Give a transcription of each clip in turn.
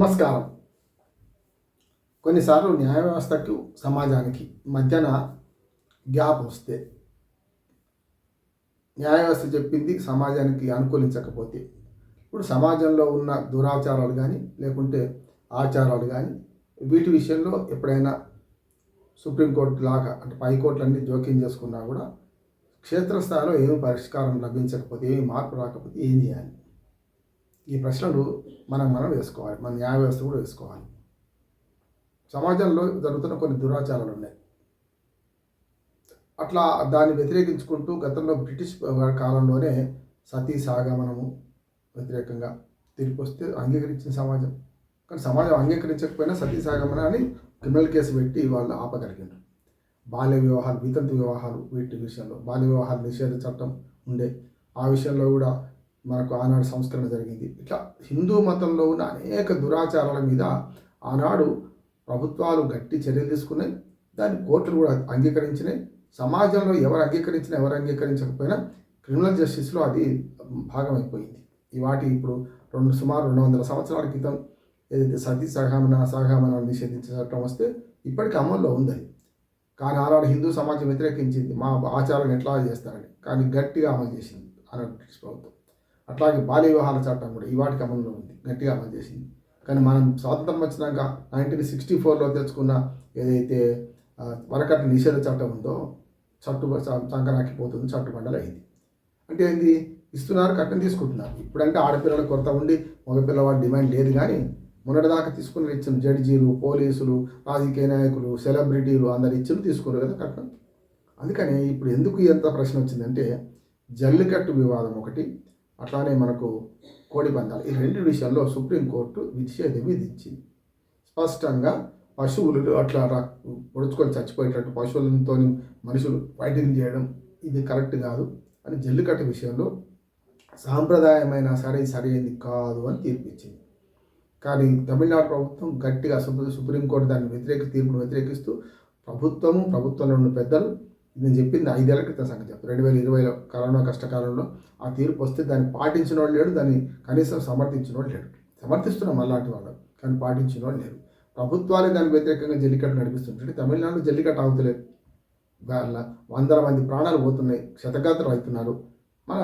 నమస్కారం. కొన్నిసార్లు న్యాయ వ్యవస్థకు సమాజానికి మధ్యన గ్యాప్ వస్తే న్యాయ వ్యవస్థ చెప్పింది సమాజానికి అనుకూలించకపోతే ఇప్పుడు సమాజంలో ఉన్న దురాచారాలు కానీ లేకుంటే ఆచారాలు కానీ వీటి విషయంలో ఎప్పుడైనా సుప్రీంకోర్టు లాగా అంటే పైకోర్టులన్నీ జోక్యం చేసుకున్నా కూడా క్షేత్రస్థాయిలో ఏమి పరిష్కారం లభించకపోతే ఏమి మార్పు రాకపోతే ఏం చేయాలి? ఈ ప్రశ్నలు మనం మనం వేసుకోవాలి. మన న్యాయ వ్యవస్థ కూడా వేసుకోవాలి. సమాజంలో జరుగుతున్న కొన్ని దురాచారాలు ఉన్నాయి. అట్లా దాన్ని వ్యతిరేకించుకుంటూ గతంలో బ్రిటిష్ కాలంలోనే సతీ సాగమనము వ్యతిరేకంగా తిరిగి వస్తే అంగీకరించిన సమాజం. కానీ సమాజం అంగీకరించకపోయినా సతీ సాగమనాన్ని క్రిమినల్ కేసు పెట్టి వాళ్ళు ఆపగలిగారు బాల్య వివాహాలు వితంతు వివాహాలు వీటి విషయంలో. బాల్య వివాహాల నిషేధ చట్టం ఉండే. ఆ విషయంలో కూడా మనకు ఆనాడు సంస్కరణ జరిగింది. ఇట్లా హిందూ మతంలో ఉన్న అనేక దురాచారాల మీద ఆనాడు ప్రభుత్వాలు గట్టి చర్యలు తీసుకున్నాయి. దాన్ని కోర్టులు కూడా అంగీకరించినాయి. సమాజంలో ఎవరు అంగీకరించినా ఎవరు అంగీకరించకపోయినా క్రిమినల్ జస్టిస్లో అది భాగమైపోయింది. ఈ వాటి ఇప్పుడు రెండు సుమారు రెండు వందల సంవత్సరాల క్రితం ఏదైతే సతీ సహగమన సహగమన నిషేధించే చట్టం వస్తే ఇప్పటికీ అమల్లో ఉంది అది. కానీ ఆనాడు హిందూ సమాజం వ్యతిరేకించింది. మా ఆచారాలను ఎట్లా చేస్తారని. కానీ గట్టిగా అమలు చేసింది ఆనాడు బ్రిటిష్ ప్రభుత్వం. అట్లాగే బాల్య వివాహాల చట్టం కూడా ఈ వాటికి అమలులో ఉంది గట్టిగా అమలు చేసింది. కానీ మనం స్వాతంత్రం వచ్చినాక నైన్టీన్ సిక్స్టీ ఫోర్లో తెచ్చుకున్న ఏదైతే వరకట్ల నిషేధ చట్టం ఉందో చట్టు సంకరాకిపోతుంది చట్టుబండలు అయింది. అంటే ఏంది? ఇస్తున్నారు కట్నం తీసుకుంటున్నారు. ఇప్పుడంటే ఆడపిల్లల కొరత ఉండి మగపిల్లవాడి డిమాండ్ లేదు కానీ మొన్నటిదాకా తీసుకుని ఇచ్చిన జడ్జీలు పోలీసులు రాజకీయ నాయకులు సెలబ్రిటీలు అందరు ఇచ్చిన తీసుకున్నారు కదా కట్నం అందుకని ఇప్పుడు ఎందుకు ఎంత ప్రశ్న వచ్చిందంటే జల్లికట్టు వివాదం ఒకటి అట్లానే మనకు కోడి పందాలు. ఈ రెండు విషయాల్లో సుప్రీంకోర్టు నిషేధం విధించింది. స్పష్టంగా పశువులు అట్లా పొడుచుకొని చచ్చిపోయేటట్టు పశువులతో మనుషులు ఫైటింగ్ చేయడం ఇది కరెక్ట్ కాదు అని జల్లికట్ట విషయంలో సాంప్రదాయమైన సరే సరైనది కాదు అని తీర్పిచ్చింది. కానీ తమిళనాడు ప్రభుత్వం గట్టిగా సుప్రీంకోర్టు దాన్ని వ్యతిరేక తీర్పును వ్యతిరేకిస్తూ ప్రభుత్వము ప్రభుత్వంలో ఉన్న పెద్దలు నేను చెప్పింది ఐదేళ్ళ క్రితం సంగతి చెప్తాను రెండు వేల ఇరవైలో కరోనా కష్టకాలంలో ఆ తీర్పు వస్తే దాన్ని పాటించిన వాళ్ళు లేడు దాన్ని కనీసం సమర్థించిన వాళ్ళు లేడు. సమర్థిస్తున్నాం అలాంటి వాళ్ళు కానీ పాటించిన వాళ్ళు లేరు. ప్రభుత్వాలే దానికి వ్యతిరేకంగా జల్లికట్టు నడిపిస్తుంటే తమిళనాడు జల్లికట్టు అవుతలేదు వాళ్ళ వందల మంది ప్రాణాలు పోతున్నాయి శతగాత్రులు అవుతున్నారు. మన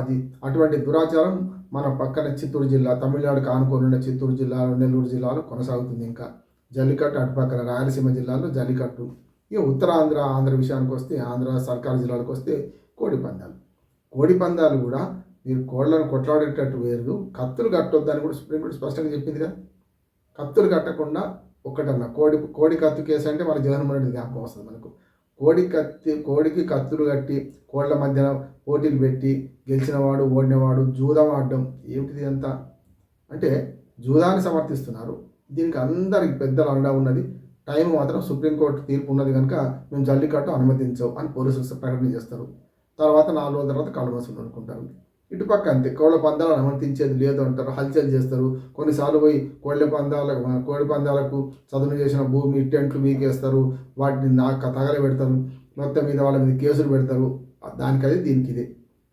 అది అటువంటి దురాచారం మన పక్కన చిత్తూరు జిల్లా తమిళనాడుకు ఆనుకొని ఉన్న చిత్తూరు జిల్లాలో నెల్లూరు జిల్లాలో కొనసాగుతుంది ఇంకా. జల్లికట్టు అటుపక్కన రాయలసీమ జిల్లాలో జల్లికట్టు ఇక ఉత్తరాంధ్ర ఆంధ్ర విషయానికి వస్తే ఆంధ్ర సర్కారు జిల్లాలకు వస్తే కోడి పందాలు. కోడి పందాలు కూడా మీరు కోళ్ళను కొట్లాడేటట్టు వేరు కత్తులు కట్టొద్దని కూడా సుప్రీంకోర్టు స్పష్టంగా చెప్పింది కదా కత్తులు కట్టకుండా ఒకటన్నా కోడి కోడి కత్తు కేసు అంటే మన జగన్మోహన్ రెడ్డి జ్ఞాపకం వస్తుంది మనకు. కోడి కత్తి కోడికి కత్తులు కట్టి కోళ్ళ మధ్యన పోటీలు పెట్టి గెలిచినవాడు ఓడినవాడు జూదం ఆడడం ఏమిటిది అంతా? అంటే జూదాన్ని సమర్థిస్తున్నారు. దీనికి అందరికి పెద్దలు అండా ఉన్నది టైం మాత్రం సుప్రీంకోర్టు తీర్పు ఉన్నది కనుక మేము జల్లికట్టు అనుమతించవు అని పోలీసులు ప్రకటన చేస్తారు. తర్వాత నాలుగు రోజుల తర్వాత కళ్ళు మసులు అనుకుంటారు ఇటుపక్క అంతే. కోళ్ళ పందాలు అనుమతించేది లేదు అంటారు. హల్చల్ చేస్తారు. కొన్నిసార్లు పోయి కోళ్ళ పందాలకు కోడి పందాలకు చదును చేసిన భూమి టెంట్లు మీకేస్తారు వాటిని నాకు తగల పెడతారు మొత్తం మీద వాళ్ళ మీద కేసులు పెడతారు. దానికది దీనికి ఇదే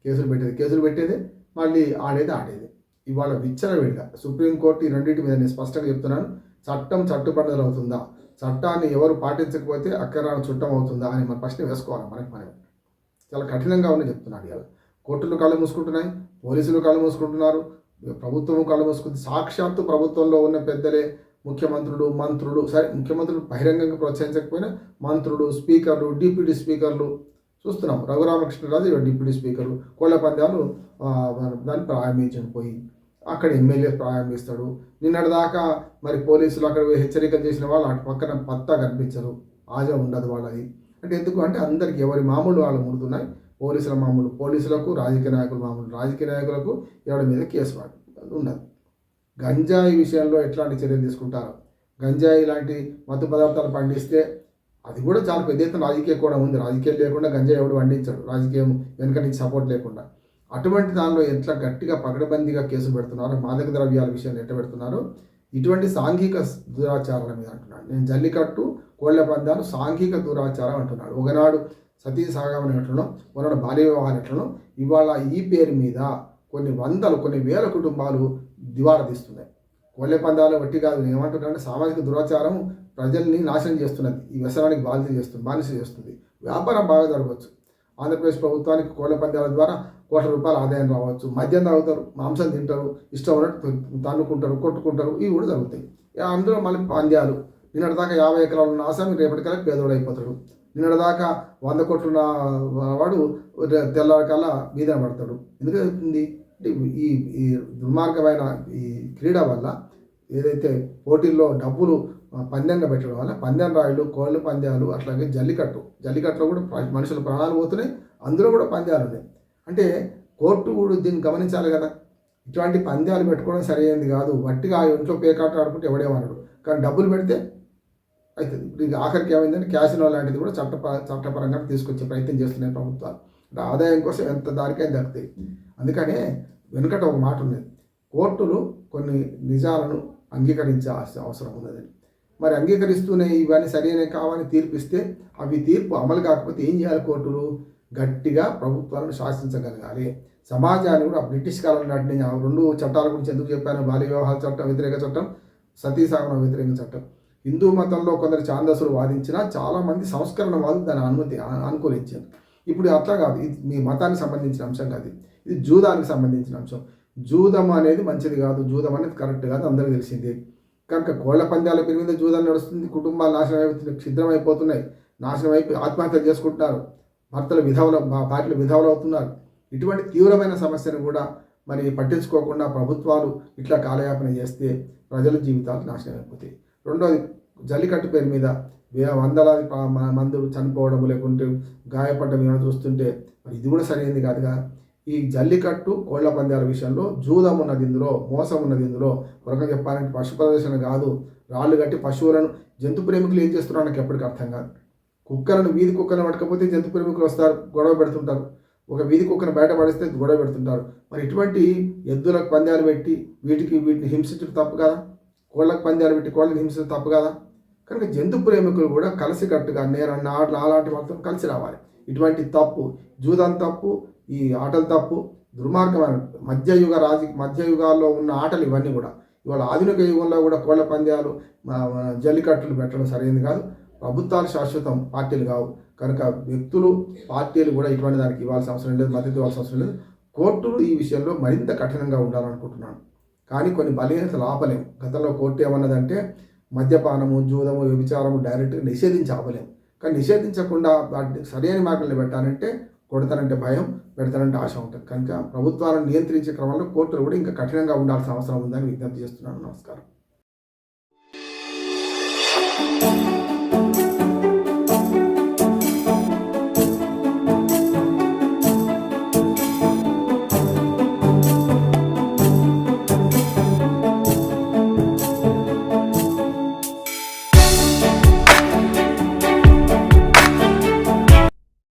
కేసులు పెట్టేది. కేసులు పెట్టేదే మళ్ళీ ఆడేది ఆడేది. ఇవాళ విచ్చలవిడిగా సుప్రీంకోర్టు ఈ రెండింటి మీద నేను స్పష్టంగా చెప్తున్నాను. చట్టం చట్టుబడుదల అవుతుందా చట్టాన్ని ఎవరు పాటించకపోతే అక్కరాన్ని చుట్టం అవుతుందా అని మన ప్రశ్న వేసుకోవాలి మనకి మనం. చాలా కఠినంగా ఉందని చెప్తున్నాడు ఇవాళ. కోర్టులు కళ్ళు మూసుకుంటున్నాయి పోలీసులు కళ్ళు మూసుకుంటున్నారు ప్రభుత్వం కళ్ళు మూసుకుంది. సాక్షాత్తు ప్రభుత్వంలో ఉన్న పెద్దలే ముఖ్యమంత్రులు మంత్రులు సరే ముఖ్యమంత్రులు బహిరంగంగా ప్రోత్సహించకపోయినా మంత్రులు స్పీకర్లు డిప్యూటీ స్పీకర్లు చూస్తున్నాం. రఘురామకృష్ణరాజు డిప్యూటీ స్పీకర్లు కోళ్ళ పందాలు దాన్ని ప్రారంభించకపోయింది అక్కడ ఎమ్మెల్యే ప్రారంభిస్తాడు. నిన్నటిదాకా మరి పోలీసులు అక్కడ హెచ్చరికలు చేసిన వాళ్ళు అటు పక్కన పత్తా కనిపించరు. ఆజా ఉండదు వాళ్ళది. అంటే ఎందుకు అంటే అందరికి ఎవరి మామూలు వాళ్ళు ముడుతున్నాయి పోలీసుల మామూలు పోలీసులకు రాజకీయ నాయకులు మామూలు రాజకీయ నాయకులకు ఎవరి మీద కేసు ఉండదు. గంజాయి విషయంలో ఎట్లాంటి చర్యలు తీసుకుంటారు? గంజాయి లాంటి మత్తు పదార్థాలు పండిస్తే అది కూడా చాలా పెద్ద ఎత్తున రాజకీయ కూడా ఉంది. రాజకీయం లేకుండా గంజాయి ఎవడు పండించాడు. రాజకీయం వెనుక నుంచి సపోర్ట్ లేకుండా. అటువంటి దానిలో ఎట్లా గట్టిగా పగడబందీగా కేసులు పెడుతున్నారో మాదక ద్రవ్యాల విషయాన్ని ఎట్లా పెడుతున్నారో? ఇటువంటి సాంఘిక దురాచారాల మీద అంటున్నాడు. నేను జల్లికట్టు కోళ్ళ పందాలు సాంఘిక దురాచారం అంటున్నాడు. ఒకనాడు సతీ సాగమని ఎట్లనో ఒకనాడు బాల్య వివాహాలు ఎట్లనో ఇవాళ ఈ పేరు మీద కొన్ని వందలు కొన్ని వేల కుటుంబాలు దివాలా తీస్తున్నాయి. కోళ్ళ పందాలు వట్టి కాదు ఏమంటున్నారంటే సామాజిక దురాచారం ప్రజల్ని నాశనం చేస్తున్నది. ఈ వ్యసనానికి బాధ్యత చేస్తుంది బానిస చేస్తుంది. వ్యాపారం బాగా జరగవచ్చు. ఆంధ్రప్రదేశ్ ప్రభుత్వానికి కోళ్ళ పందాల ద్వారా కోట్ల రూపాయల ఆదాయం రావచ్చు. మద్యం తాగుతారు మాంసం తింటారు ఇష్టం ఉన్నట్టు తన్నుకుంటారు కొట్టుకుంటారు ఇవి కూడా జరుగుతాయి. అందులో మళ్ళీ పంద్యాలు. నిన్నటిదాకా యాభై ఎకరాలు ఉన్న ఆసామి రేపటికల్లా పేదోడు అయిపోతాడు. నిన్నటిదాకా వంద కోట్లున్న వాడు తెల్లవారికల్లా మీదన పడతాడు. ఎందుకు ఈ ఈ దుర్మార్గమైన ఈ క్రీడ వల్ల ఏదైతే పోటీల్లో డబ్బులు పందెంగా పెట్టడం వల్ల పందెం రాయలు కోళ్ళ పందాలు అట్లాగే జల్లికట్టు. జల్లికట్టులో కూడా మనుషుల ప్రాణాలు పోతున్నాయి. అందులో కూడా పందాలు ఉన్నాయి. అంటే కోర్టు కూడా దీన్ని గమనించాలి కదా. ఇటువంటి పందాలు పెట్టుకోవడం సరైనది కాదు. వట్టిగా ఆ ఇంట్లో పేకాట ఆడుకుంటే ఎవడేమన్నాడు కానీ డబ్బులు పెడితే అవుతుంది ఇప్పుడు ఆఖరికి ఏమైందంటే క్యాసినో లాంటిది కూడా చట్ట చట్టపరంగా తీసుకొచ్చే ప్రయత్నం చేస్తున్నాయి ప్రభుత్వాలు. ఆదాయం కోసం ఎంత దారికైనా దక్కుతాయి అందుకనే వెనుకట ఒక మాట ఉంది కోర్టులు కొన్ని నిజాలను అంగీకరించాల్సిన అవసరం ఉన్నదని మరి అంగీకరిస్తూనే ఇవన్నీ సరైనవి కావని తీర్పిస్తే అవి తీర్పు అమలు కాకపోతే ఏం చేయాలి కోర్టులు? గట్టిగా ప్రభుత్వాలను శాసించగలగాలి. సమాజాన్ని కూడా బ్రిటిష్ కాలం నాటి నేను రెండు చట్టాల గురించి ఎందుకు చెప్పాను? బాల్య వ్యవహార చట్టం వ్యతిరేక చట్టం సతీ వ్యతిరేక చట్టం. హిందూ మతంలో కొందరు ఛాందసులు వాదించినా చాలామంది సంస్కరణవాదులు దాని అనుమతి అనుకూలించారు. ఇప్పుడు అట్లా కాదు. ఇది మీ మతానికి సంబంధించిన అంశం కాదు. ఇది జూదానికి సంబంధించిన అంశం. జూదం అనేది మంచిది కాదు. జూదం అనేది కరెక్ట్ కాదు. అందరికీ తెలిసిందే. కనుక కోళ్ళ పందాల పేరు మీద జూదం నడుస్తుంది. కుటుంబాలు నాశనం అయిపోతున్నాయి. క్షిద్రం అయిపోతున్నాయి. నాశనం అయిపోయి ఆత్మహత్యలు చేసుకుంటున్నారు. భర్తలు విధవలు భార్యలు విధవలు అవుతున్నారు ఇటువంటి తీవ్రమైన సమస్యను కూడా మరి పట్టించుకోకుండా ప్రభుత్వాలు ఇట్లా కాలయాపన చేస్తే ప్రజల జీవితాలు నాశనం అయిపోతాయి. రెండోది జల్లికట్టు పేరు మీద వే వందలాది ప- మందులు చనిపోవడం లేకుంటే గాయపడడం ఏమైనా చూస్తుంటే మరి ఇది కూడా సరైనది కాదుగా. ఈ జల్లికట్టు కోళ్ళ పందాల విషయంలో జూదం ఉన్నది ఇందులో మోసం ఉన్నది ఇందులో. ఒక చెప్పాలంటే పశు ప్రదర్శన కాదు. రాళ్ళు కట్టి పశువులను జంతు ప్రేమికులు ఏం చేస్తున్నారో నాకు ఎప్పటికీ అర్థం కాదు. కుక్కలను వీధి కుక్కలను పట్టకపోతే జంతు ప్రేమికులు వస్తారు గొడవ పెడుతుంటారు. ఒక వీధి కుక్కను బయట పడిస్తే గొడవ పెడుతుంటారు. మరి ఇటువంటి ఎద్దులకు పందాలు పెట్టి వీటికి వీటిని హింసించడం తప్పు కదా? కోళ్ళకు పందాలు పెట్టి కోళ్ళని హింసించడం తప్పు కదా? కనుక జంతు ప్రేమికులు కూడా కలిసికట్టుగా నేరన్న ఆటలు అలాంటి మొత్తం కలిసి రావాలి. ఇటువంటి తప్పు జూదం తప్పు ఈ ఆటలు తప్పు దుర్మార్గమైన మధ్యయుగ రాజ మధ్యయుగాల్లో ఉన్న ఆటలు ఇవన్నీ కూడా. ఇవాళ ఆధునిక యుగంలో కూడా కోళ్ళ పందాలు మా- జల్లికట్టులు పెట్టడం సరైనది కాదు. ప్రభుత్వాలు శాశ్వతం పార్టీలు కావు. కనుక వ్యక్తులు పార్టీలు కూడా ఇటువంటి దానికి ఇవ్వాల్సిన అవసరం లేదు మద్దతు ఇవ్వాల్సిన అవసరం లేదు. కోర్టులు ఈ విషయంలో మరింత కఠినంగా ఉండాలనుకుంటున్నాను. కానీ కొన్ని బలహీనతలు ఆపలేము గతంలో కోర్టు ఏమన్నదంటే మద్యపానము జూదము వ్యభిచారము డైరెక్ట్గా నిషేధించి ఆపలేము కానీ నిషేధించకుండా వాటిని సరైన మార్గంలో పెట్టాలంటే కొడతానంటే భయం పెడతానంటే ఆశ ఉంటుంది. కనుక ప్రభుత్వాలను నియంత్రించే క్రమంలో కోర్టులు కూడా ఇంకా కఠినంగా ఉండాల్సిన అవసరం ఉందని విజ్ఞప్తి చేస్తున్నాను. నమస్కారం.